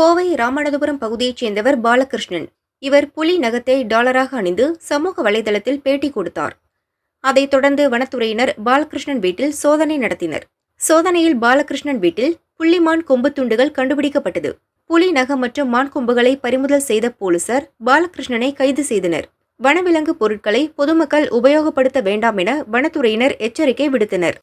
கோவை ராமநாதபுரம் பகுதியைச் சேர்ந்தவர் பாலகிருஷ்ணன். இவர் புலி நகத்தை டாலராக அணிந்து சமூக வலைதளத்தில் பேட்டி கொடுத்தார். அதைத் தொடர்ந்து வனத்துறையினர் பாலகிருஷ்ணன் வீட்டில் சோதனை நடத்தினர். சோதனையில் பாலகிருஷ்ணன் வீட்டில் புள்ளிமான் கொம்பு துண்டுகள் கண்டுபிடிக்கப்பட்டது. புலி நகம் மற்றும் மான் கொம்புகளை பறிமுதல் செய்த போலீசார் பாலகிருஷ்ணனை கைது செய்தனர். வனவிலங்கு பொருட்களை பொதுமக்கள் உபயோகப்படுத்த வேண்டாம் என வனத்துறையினர் எச்சரிக்கை விடுத்தனர்.